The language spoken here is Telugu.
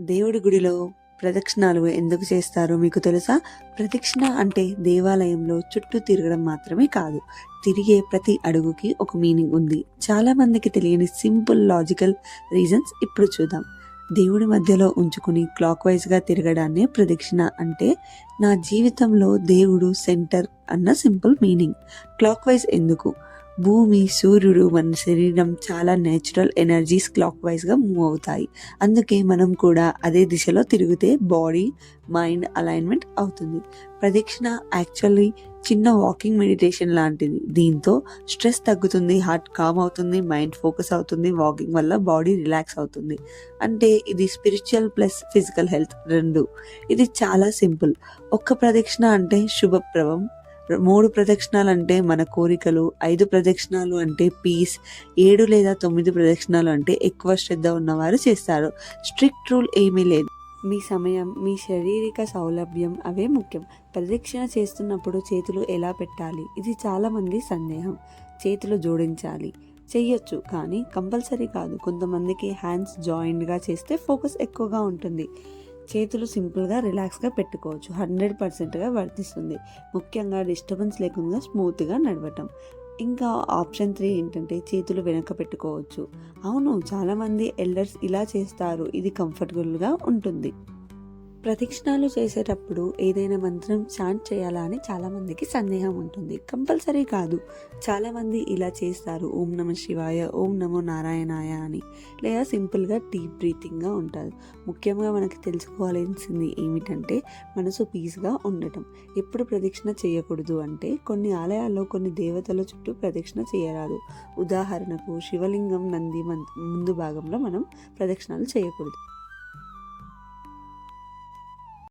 దేవుడి గుడిలో ప్రదక్షిణాలు ఎందుకు చేస్తారో మీకు తెలుసా? ప్రదక్షిణ అంటే దేవాలయంలో చుట్టూ తిరగడం మాత్రమే కాదు తిరిగే ప్రతి అడుగుకి ఒక మీనింగ్ ఉంది. చాలా మందికి తెలియని సింపుల్ లాజికల్ రీజన్స్ ఇప్పుడు చూద్దాం. దేవుడి మధ్యలో ఉంచుకుని క్లాక్ వైజ్గా తిరగడాన్నే ప్రదక్షిణ అంటే నా జీవితంలో దేవుడు సెంటర్ అన్న సింపుల్ మీనింగ్. క్లాక్ వైజ్ ఎందుకు? భూమి సూర్యుడు మన శరీరం చాలా నేచురల్ ఎనర్జీస్ క్లాక్ వైజ్గా మూవ్ అవుతాయి. అందుకే మనం కూడా అదే దిశలో తిరిగితే బాడీ మైండ్ అలైన్మెంట్ అవుతుంది. ప్రదక్షిణ యాక్చువల్లీ చిన్న వాకింగ్ మెడిటేషన్ లాంటిది. దీంతో స్ట్రెస్ తగ్గుతుంది హార్ట్ కామ్ అవుతుంది మైండ్ ఫోకస్ అవుతుంది వాకింగ్ వల్ల బాడీ రిలాక్స్ అవుతుంది. అంటే ఇది స్పిరిచువల్ ప్లస్ ఫిజికల్ హెల్త్ రెండు. ఇది చాలా సింపుల్ ఒక్క ప్రదక్షిణ అంటే శుభప్రవం మూడు ప్రదక్షిణాలు అంటే మన కోరికలు ఐదు ప్రదక్షిణాలు అంటే పీస్ ఏడు లేదా తొమ్మిది ప్రదక్షిణాలు అంటే ఎక్కువ శ్రద్ధ ఉన్నవారు చేస్తారు. స్ట్రిక్ట్ రూల్ ఏమీ లేదు. మీ సమయం మీ శారీరక సౌలభ్యం అవే ముఖ్యం. ప్రదక్షిణ చేస్తున్నప్పుడు చేతులు ఎలా పెట్టాలి? ఇది చాలామంది సందేహం. చేతులు జోడించాలి. చెయ్యొచ్చు కానీ కంపల్సరీ కాదు. కొంతమందికి హ్యాండ్స్ జాయింట్గా చేస్తే ఫోకస్ ఎక్కువగా ఉంటుంది. చేతులు సింపుల్గా రిలాక్స్గా పెట్టుకోవచ్చు. హండ్రెడ్ పర్సెంట్గా వర్తిస్తుంది. ముఖ్యంగా డిస్టర్బెన్స్ లేకుండా స్మూత్గా నడవటం. ఇంకా ఆప్షన్ త్రీ ఏంటంటే చేతులు వెనక పెట్టుకోవచ్చు. అవును చాలామంది ఎల్డర్స్ ఇలా చేస్తారు. ఇది కంఫర్టబుల్గా ఉంటుంది. ప్రదక్షిణాలు చేసేటప్పుడు ఏదైనా మంత్రం చాంట్ చేయాలా అని చాలామందికి సందేహం ఉంటుంది. కంపల్సరీ కాదు. చాలామంది ఇలా చేస్తారు. ఓం నమ శివాయ ఓం నమో నారాయణాయ అని. లేదా సింపుల్గా డీప్ బ్రీతింగ్గా ఉంటారు. ముఖ్యంగా మనకి తెలుసుకోవాల్సింది ఏమిటంటే మనసు పీస్గా ఉండటం. ఎప్పుడు ప్రదక్షిణ చేయకూడదు అంటే కొన్ని ఆలయాల్లో కొన్ని దేవతల చుట్టూ ప్రదక్షిణ చేయరాదు. ఉదాహరణకు శివలింగం నంది మం- ముందు భాగంలో మనం ప్రదక్షిణాలు చేయకూడదు.